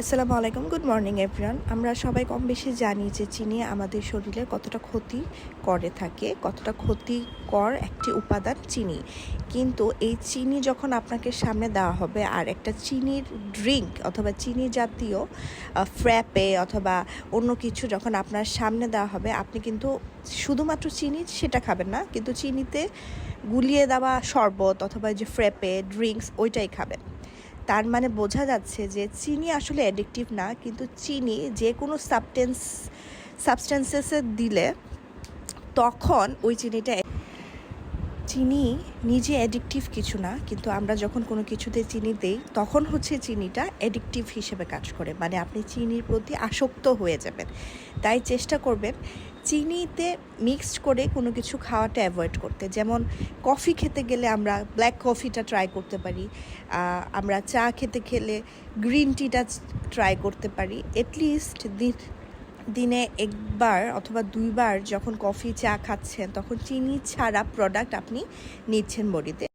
আসসালামু আলাইকুম, good morning everyone. আমরা সবাই কম বেশি জানি যে চিনি আমাদের শরীরে কতটা ক্ষতি করে থাকে, কতটা ক্ষতিকর একটি উপাদান চিনি। কিন্তু এই চিনি যখন আপনাকে সামনে দেওয়া হবে, আর একটা চিনির ড্রিঙ্ক অথবা চিনি জাতীয় ফ্র্যাপে অথবা অন্য কিছু যখন আপনার সামনে দেওয়া হবে, আপনি কিন্তু শুধুমাত্র চিনি সেটা খাবেন না, কিন্তু চিনিতে গুলিয়ে দেওয়া শরবত অথবা যে ফ্র্যাপে ড্রিঙ্কস ওইটাই খাবেন। তার মানে বোঝা যাচ্ছে যে চিনি আসলে অ্যাডিকটিভ না, কিন্তু চিনি যে কোনো সাবটেন্স সাবস্টেন্সেসে দিলে তখন ওই চিনিটা চিনি নিজে অ্যাডিকটিভ কিছু না, কিন্তু আমরা যখন কোনো কিছুতে চিনি দেই, তখন হচ্ছে চিনিটা অ্যাডিকটিভ হিসেবে কাজ করে। মানে আপনি চিনির প্রতি আসক্ত হয়ে যাবেন। তাই চেষ্টা করবেন চিনিতে মিক্সড করে কোনো কিছু খাওয়াটা অ্যাভয়েড করতে। যেমন কফি খেতে গেলে আমরা ব্ল্যাক কফিটা ট্রাই করতে পারি আমরা চা খেতে খেলে গ্রিন টিটা ট্রাই করতে পারি। এটলিস্ট দিনে একবার অথবা দুইবার যখন কফি চা খাচ্ছেন, তখন চিনি ছাড়া প্রোডাক্ট আপনি নিচ্ছেন বডিতে।